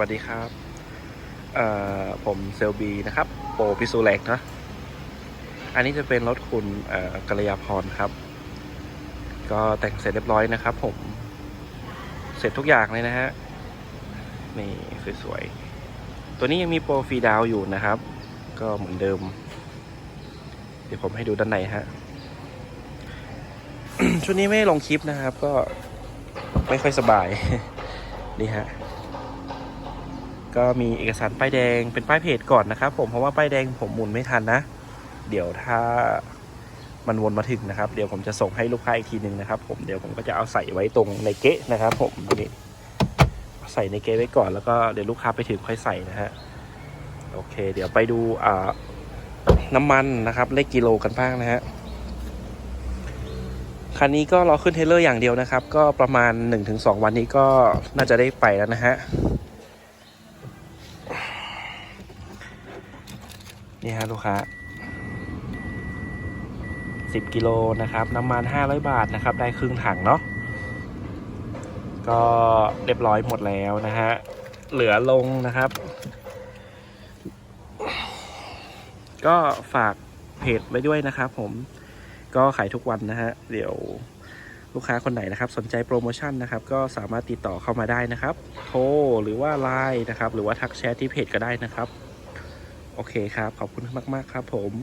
วัสดีครับ เอ่อ ผมเซลบีนะครับ โปรพิซูแลกนะ อันนี้จะเป็นรถคุณเอ่อกัลยาพรครับ ก็แต่งเสร็จเรียบร้อยนะครับผม เสร็จทุกอย่างเลยนะฮะ นี่สวยๆ ตัวนี้ยังมีโปรฟรีดาวอยู่นะครับ ก็เหมือนเดิม เดี๋ยวผมให้ดูด้านในฮะ ชุดนี้ไม่ลงคลิปนะครับ ก็ไม่ค่อยสบาย นี่ฮะ ก็มีเอกสารป้ายแดงเป็นป้ายเพจก่อนนะครับ ผมเพราะว่าป้ายแดงผมหมุนไม่ทันนะ เดี๋ยวถ้ามันวนมาถึงนะครับ เดี๋ยวผมจะส่งให้ลูกค้าอีกทีหนึ่งนะครับ ผมเดี๋ยวผมก็จะเอาใส่ไว้ตรงในเก๊ะนะครับ ผมนี่ใส่ในเก๊ะไว้ก่อนแล้วก็เดี๋ยวลูกค้าไปถึงค่อยใส่นะฮะโอเค เดี๋ยวไปดูอ่าน้ำมันนะครับ เลขกิโลกันบ้างนะฮะคันนี้ก็รอขึ้นเทเลอร์อย่างเดียวนะครับ ก็ประมาณ 1-2 วันนี้ก็น่าจะได้ไปแล้วนะฮะ นี่ฮะลูกค้า 10 กิโลนะครับ น้ำมัน 500 บาทนะครับ ได้ครึ่งถังเนาะก็เรียบร้อยหมดแล้วนะฮะ เหลือลงนะครับ ก็ฝากเพจไว้ด้วยนะครับผมก็ขายทุกวันนะฮะ เดี๋ยวลูกค้าคนไหนนะครับ สนใจโปรโมชั่นนะครับ ก็สามารถติดต่อเข้ามาได้นะครับ โทรหรือว่าไลน์นะครับ หรือว่าทักแชทที่เพจก็ได้นะครับ โอเคครับ ขอบคุณมาก ๆ ครับผม